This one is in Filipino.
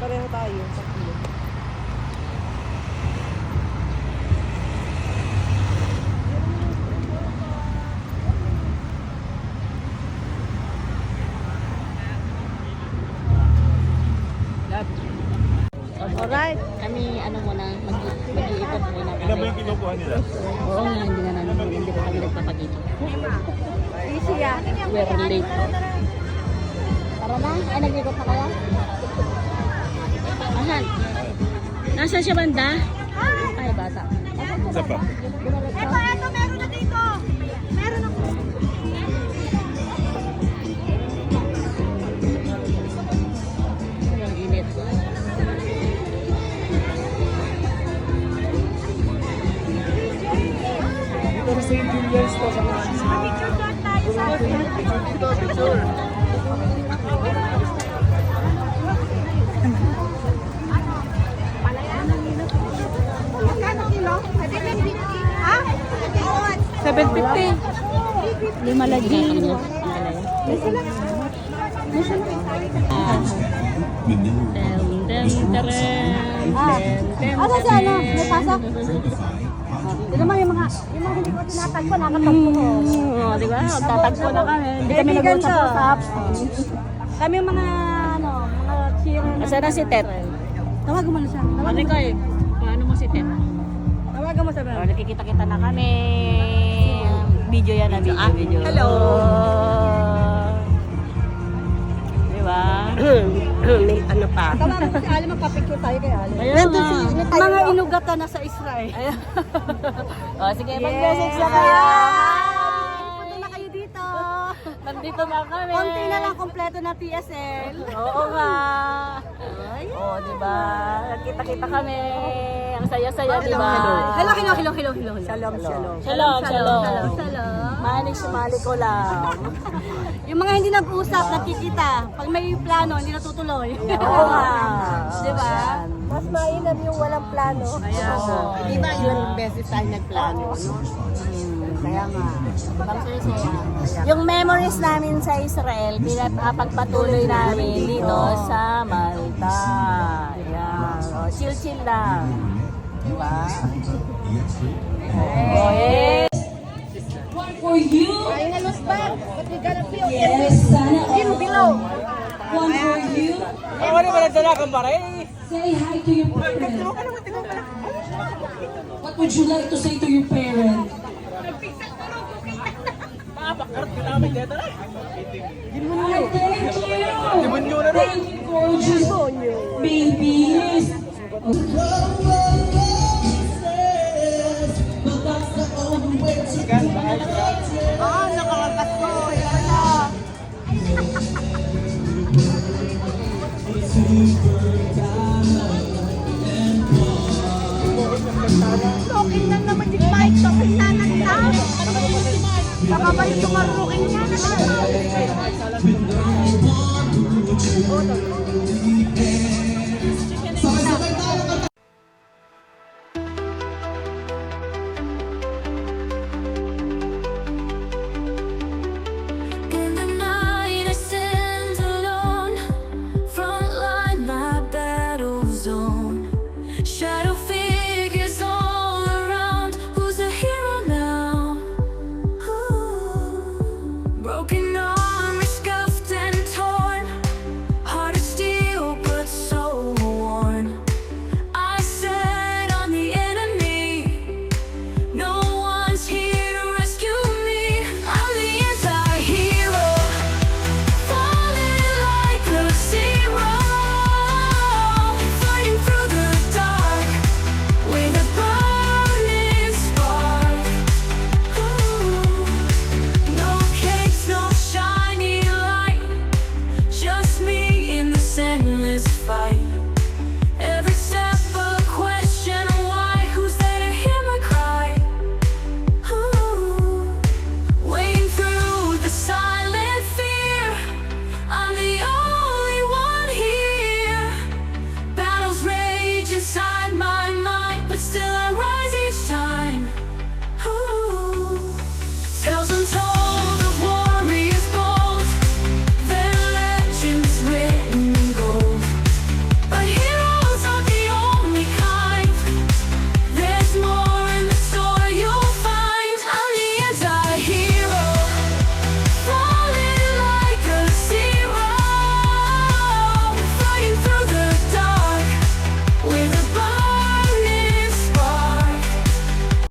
Pareho tayo sa kilo. Alright. Kami, ano muna, mag- mag-iikot muna Ilan ba kami. yung kinukuha nila? Oo nga, hindi na namin, hindi pa kami nagpapagito. We're late. Tara na? Ay, nag-ikot na kayo? Asan? Nasaan siya banda? Ay, bata. Isa pa. Eto, eto, meron na dito. Meron ako. Ang init. Dito sa. Julian's to sa Picture 750. Ha? 750. Lima lagi. Ano si ano? May pasok? Yun naman yung mga, yung mga hindi ko tinatagpo, nakatagpo ko. Oo, di ba? Tatagpo na kami. Hindi kami Kaibigan ko. nag-usap-usap. Kami yung mga, ano, mga cheerer. na- Asan na si Tet? Tawagan mo na siya. Tawagan Ano mo. kayo? Paano mo si Tet? Tawagan mo sabi. Oh, nakikita-kita na kami. Video yan na video. video. hello. May ano pa. Tama mo si Ali, magpa-picture tayo kay Ali. Ayun Nandun si, mga inugatan na sa Israel. Ayun. oh, sige, mag-message na kayo. Nandito na kami. Konti na lang kompleto na TSL. Oo nga. Oo, di ba? Nagkita-kita kami. Ang saya-saya, di ba? Hello, hello, hello, hello, hello. Shalom, shalom. Shalom, shalom. Shalom. Manik sumali ko lang. Yung mga hindi nag-usap, nakikita. Pag may plano, hindi natutuloy. Oo nga. Di ba? Mas mainam yung walang plano. Kaya nga. Di ba ilang beses tayo nagplano, no? Kaya nga. Saya-saya. Yung memories namin sa Israel, pinapagpatuloy namin dito sa Malta. Ayan. O, chill-chill lang. Di ba? Okay. for you. Ay, halos ba? But we gotta feel Yes, sana all. below. One for you. Ano ba nagdala kang pare? Say hi to your parent. What would you like to say to your parent? Hi, thank you. Thank you, gorgeous babies. Baka ba yung tumarukin niya na